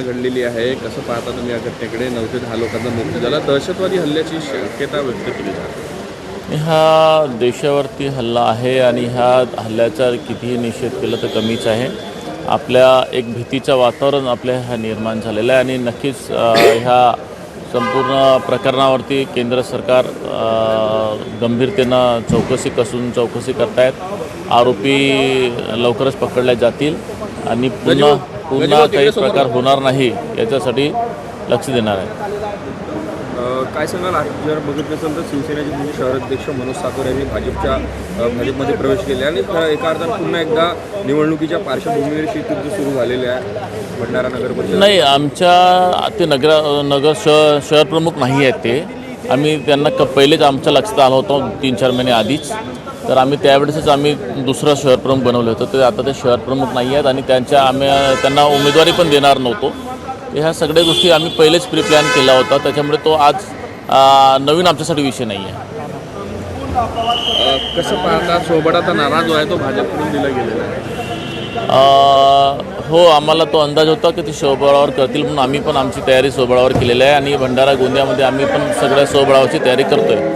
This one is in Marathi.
घटना घडलेली आहे. कसं पाहता तुम्ही या घटनेकडे? नऊ ते दहा लोकांचा मृत्यू झाला. दहशतवादी हल्ल्याची शक्यता व्यक्त केली जाते. हा देशावरती हल्ला आहे आणि ह्या हल्ल्याचा कितीही निषेध केला तर कमीच आहे. आपल्या एक भीतीचं वातावरण आपल्या ह्या निर्माण झालेलं आहे आणि नक्कीच ह्या संपूर्ण प्रकरणावरती केंद्र सरकार गंभीरतेनं चौकशी कसून चौकशी करतायत. आरोपी लवकरच पकडले जातील आणि पुन्हा गजभाऊ, पुन्हा काही प्रकार होणार नाही याच्यासाठी लक्ष देणार आहे. काय सांगाल? आज जर बघितलं असेल तर शिवसेनेचे तुमचे शहराध्यक्ष मनोज सातोर यांनी भाजपच्या भाजपमध्ये प्रवेश केले आणि एका अर्थानं पुन्हा एकदा निवडणुकीच्या पार्श्वभूमीवर शेतयुद्ध सुरू झालेले आहे भंडारा नगर नाही आमच्या ते नगर नगर शहर शहर प्रमुख नाही आहेत ते. आम्ही त्यांना क पहिलेच आमच्या लक्षात आलं होतं तीन चार महिने आधीच. तर आम्ही त्यावेळेसच आम्ही दुसरं शहर प्रमुख बनवलं होतं. ते आता ते शहर प्रमुख नाही आहेत आणि त्यांच्या आम्ही त्यांना उमेदवारी पण देणार नव्हतो. ह्या सगळ्या गोष्टी आम्ही पहिलेच प्री प्लॅन केला होता. त्याच्यामुळे तो आज नवीन आमच्यासाठी विषय नाही आहे. कसं पाहता? आता नाराज जो आहे तो भाजपकडून दिला गेलेला आहे. हो आम्हाला तो अंदाज होता की ते स्वबळावर करतील म्हणून आम्ही पण आमची तयारी स्वबळावर केलेली आहे आणि भंडारा गोंदियामध्ये आम्ही पण सगळ्या स्वबळावरची तयारी करतोय.